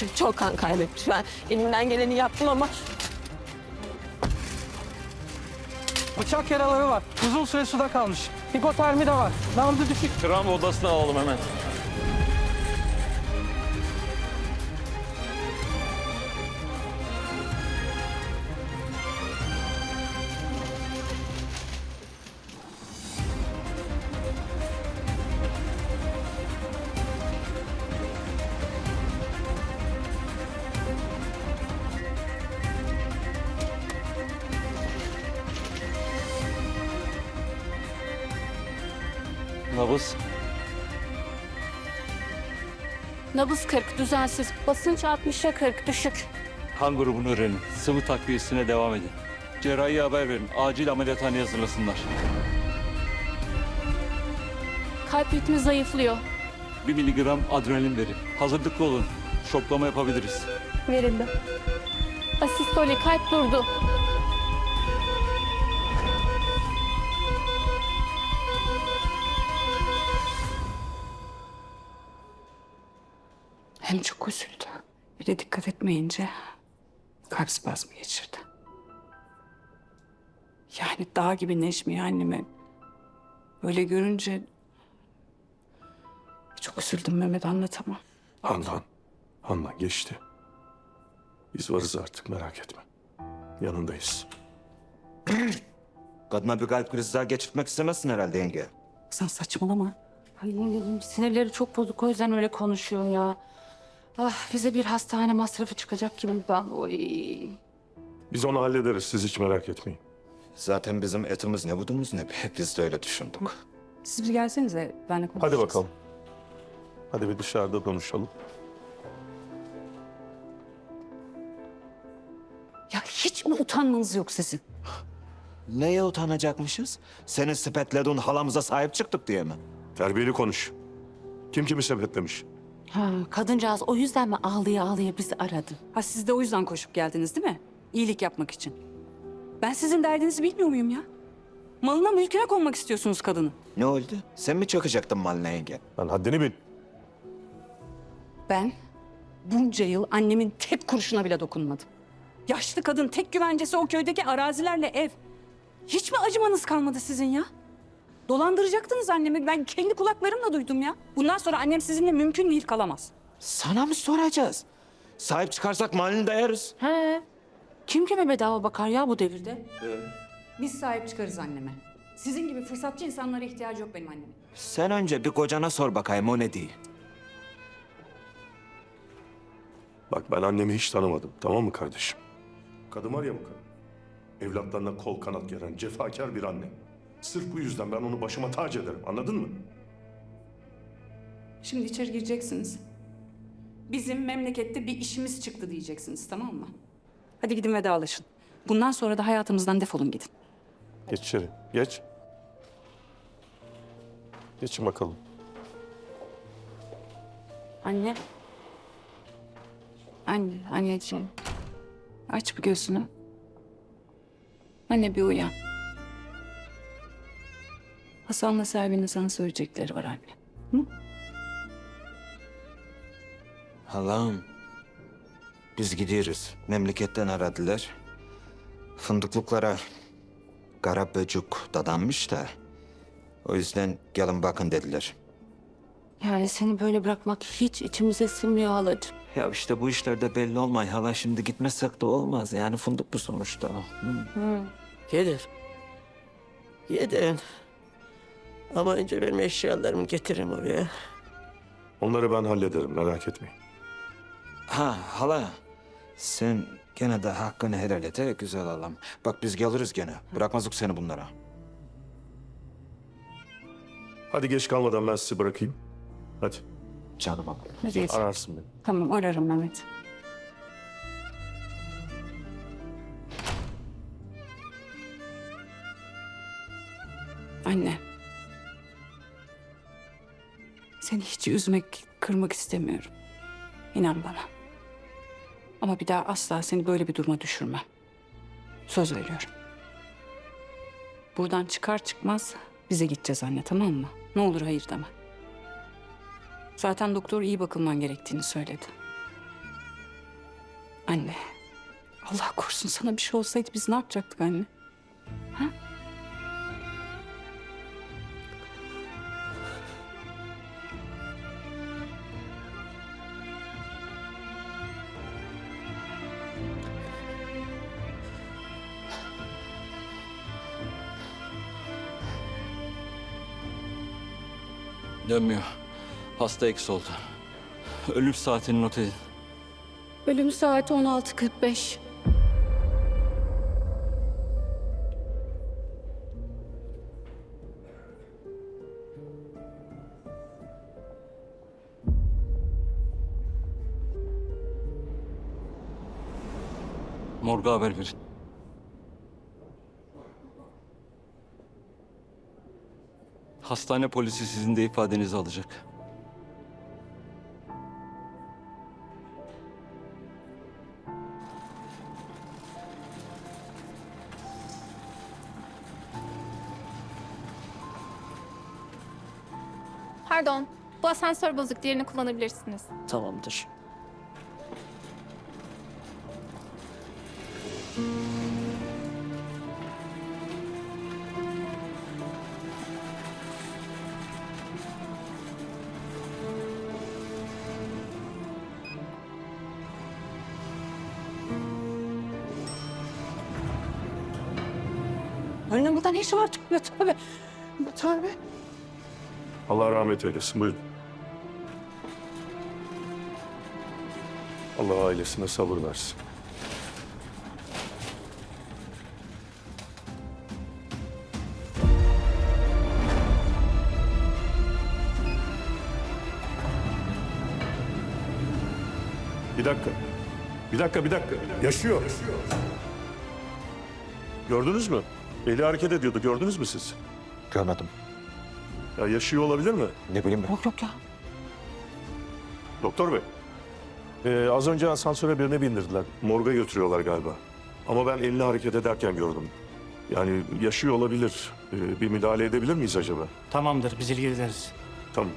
Çok, çok kan kaybetmiş. Ben elimden geleni yaptım ama Bıçak yaraları var. Uzun süre suda kalmış. Hipotermi de var. Nabzı düşük. Travma odasına alalım hemen. Nabız. Nabız 40 düzensiz. Basınç 60'a 40 düşük. Kan grubunu öğrenin. Sıvı takviyesine devam edin. Cerrahiye haber verin. Acil ameliyathaneye hazırlasınlar. Kalp ritmi zayıflıyor. Bir miligram adrenalin verin. Hazırlıklı olun. Şoklama yapabiliriz. Verildi. Asistoli kalp durdu. Hem çok üzüldü. Bir de dikkat etmeyince kalp spazmı geçirdi. Yani dağ gibi Neşmi'yi anneme öyle görünce çok üzüldüm Mehmet anlatamam. Handan, Handan geçti. Biz varız artık merak etme. Yanındayız. Kadına bir kalp krizi daha geçirtmek istemezsin herhalde yenge. Sen saçmalama. Ay, sinirleri çok bozuk o yüzden öyle konuşuyor ya. Ah bize bir hastane masrafı çıkacak gibi ben. Oy. Biz onu hallederiz siz hiç merak etmeyin. Zaten bizim etimiz ne budumuz ne be. Biz de öyle düşündük. Siz bir gelsenize benle konuşacağız. Hadi bakalım. Hadi bir dışarıda konuşalım. Ya hiç mi utanmanız yok sizin? Neye utanacakmışız? Senin sepetlediğin halamıza sahip çıktık diye mi? Terbiyeli konuş. Kim kimi sepetlemiş? Ha, kadıncağız o yüzden mi ağlaya ağlaya bizi aradı? Ha siz de o yüzden koşup geldiniz değil mi? İyilik yapmak için. Ben sizin derdinizi bilmiyor muyum ya? Malına mülküne konmak istiyorsunuz kadını. Ne oldu? Sen mi çakacaktın malına yenge? Lan haddini bil. Ben bunca yıl annemin tek kuruşuna bile dokunmadım. Yaşlı kadın tek güvencesi o köydeki arazilerle ev. Hiç mi acımanız kalmadı sizin ya? Dolandıracaktınız annemi. Ben kendi kulaklarımla duydum ya. Bundan sonra annem sizinle mümkün değil kalamaz. Sana mı soracağız? Sahip çıkarsak malını dayarız. He. Kim kime bedava bakar ya bu devirde? Biz sahip çıkarız anneme. Sizin gibi fırsatçı insanlara ihtiyacı yok benim annemin. Sen önce bir kocana sor bakayım o ne diye. Bak ben annemi hiç tanımadım tamam mı kardeşim? Kadın var ya bu kadın. Evlatlarına kol kanat geren cefakar bir anne. Sırf bu yüzden ben onu başıma tac ederim anladın mı? Şimdi içeri gireceksiniz. Bizim memlekette bir işimiz çıktı diyeceksiniz tamam mı? Hadi gidin vedalaşın. Bundan sonra da hayatımızdan defolun gidin. Geç içeri geç. Geçin bakalım. Anne. Anne, anneciğim. Aç bir gözünü. Anne bir uyan. Hasan'la Selvi'nin sana söyleyecekleri var anne. Halam. Biz gidiyoruz. Memleketten aradılar. Fındıklıklara kara böcük dadanmış da. O yüzden gelin bakın dediler. Yani seni böyle bırakmak hiç içimize sinmiyor halacığım. Ya işte bu işlerde belli olmay hala şimdi gitmezsek de olmaz. Yani fındık bu sonuçta. Gelir. Gidin. Ama önce benim eşyalarımı getirin oraya. Onları ben hallederim merak etmeyin. Ha hala. Sen gene de hakkını helal et he, güzel halam. Bak biz geliriz gene. Bırakmazdık seni bunlara. Hadi geç kalmadan ben sizi bırakayım. Hadi Canım abla. Ararsın beni. Tamam ararım Mehmet. Anne. Seni hiç üzmek, kırmak istemiyorum. İnan bana. Ama bir daha asla seni böyle bir duruma düşürmem. Söz veriyorum. Buradan çıkar çıkmaz bize gideceğiz anne tamam mı? Ne olur hayır deme. Zaten doktor iyi bakılman gerektiğini söyledi. Anne. Allah korusun sana bir şey olsaydı biz ne yapacaktık anne? Dönmüyor. Hasta eks oldu. Ölüm saatini not edin. Ölüm saati 16.45. Morga haber verin. Hastane polisi sizin de ifadenizi alacak. Pardon, bu asansör bozuk. Diğerini kullanabilirsiniz. Tamamdır. Anne burada ne işi var? Tövbe tövbe. Tövbe. Allah rahmet eylesin. Buyurun. Allah ailesine sabır versin. Bir dakika. Bir dakika, bir dakika. Yaşıyor. Gördünüz mü? Eli hareket ediyordu. Gördünüz mü siz? Görmedim. Ya yaşıyor olabilir mi? Ne bileyim ben. Yok yok ya. Doktor bey. Ee, az önce asansöre birini bindirdiler. Morga götürüyorlar galiba. Ama ben elini hareket ederken gördüm. Yani yaşıyor olabilir. Ee, bir müdahale edebilir miyiz acaba? Tamamdır biz ilgileniriz. Tamam.